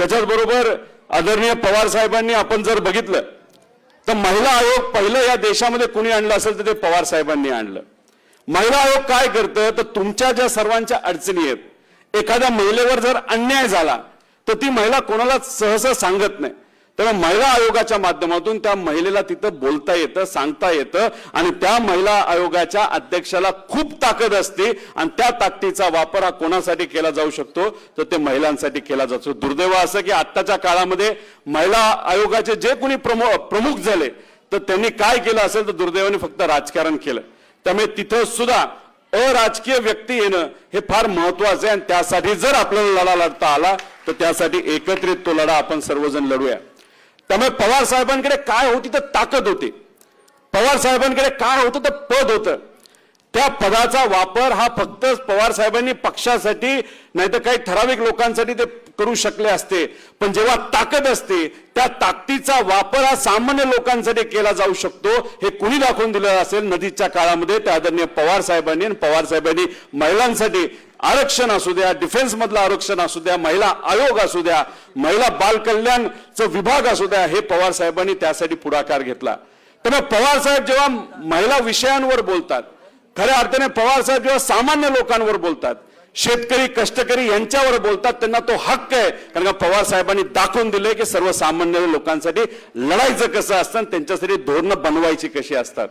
त्याच्याच बरोबर आदरणीय पवार साहेबांनी आपण जर बघितलं तर महिला आयोग पहिलं या देशामध्ये कुणी आणलं असेल तर ते पवार साहेबांनी आणलं. महिला आयोग काय करतं तर तुमच्या ज्या सर्वांच्या अडचणी आहेत एखाद्या महिलेवर जर अन्याय झाला तर ती महिला कोणाला सहसा सांगत नाही. तर महिला आयोगाच्या माध्यमातून त्या महिलेला तिथं बोलता येतं सांगता येतं आणि त्या महिला आयोगाच्या अध्यक्षाला खूप ताकद असते आणि त्या ताकदीचा वापर हा कोणासाठी केला जाऊ शकतो? तर ते महिलांसाठी केला जातो. दुर्दैव असं की आत्ताच्या काळामध्ये महिला आयोगाचे जे कोणी प्रमुख प्रमुख झाले तर त्यांनी काय केलं असेल तर दुर्दैवाने फक्त राजकारण केलं. त्यामुळे तिथं सुद्धा अराजकीय व्यक्ती येणं हे फार महत्वाचं आहे आणि त्यासाठी जर आपल्याला लढा लढता आला तर त्यासाठी एकत्रित तो लढा आपण सर्वजण लढूया. त्यामुळे पवार साहेबांकडे काय होती तर ताकद होती. पवार साहेबांकडे काय होतं तर पद होतं. त्या पदाचा वापर हा फक्त पवार साहेबांनी पक्षासाठी नाही तर काही ठराविक लोकांसाठी ते करू शकले असते. पण जेव्हा ताकद असते त्या ताकदीचा वापर हा सामान्य लोकांसाठी केला जाऊ शकतो हे कुणी दाखवून दिलं असेल नदीच्या काळामध्ये त्या आदरणीय पवार साहेबांनी आणि पवार साहेबांनी महिलांसाठी. आरक्षण असू द्या डिफेन्स मधलं आरक्षण असू द्या महिला आयोग असू द्या महिला बालकल्याणचं विभाग असू द्या हे पवार साहेबांनी त्यासाठी पुढाकार घेतला. त्यामुळे पवार साहेब जेव्हा महिला विषयांवर बोलतात खऱ्या अर्थाने पवार साहेब जेव्हा सामान्य लोकांवर बोलतात शेतकरी कष्टकरी यांच्यावर बोलतात त्यांना तो हक्क आहे. कारण का पवार साहेबांनी दाखवून दिले की सर्वसामान्य लोकांसाठी लढायचं कसं असतं आणि त्यांच्यासाठी धोरणं बनवायची कशी असतात.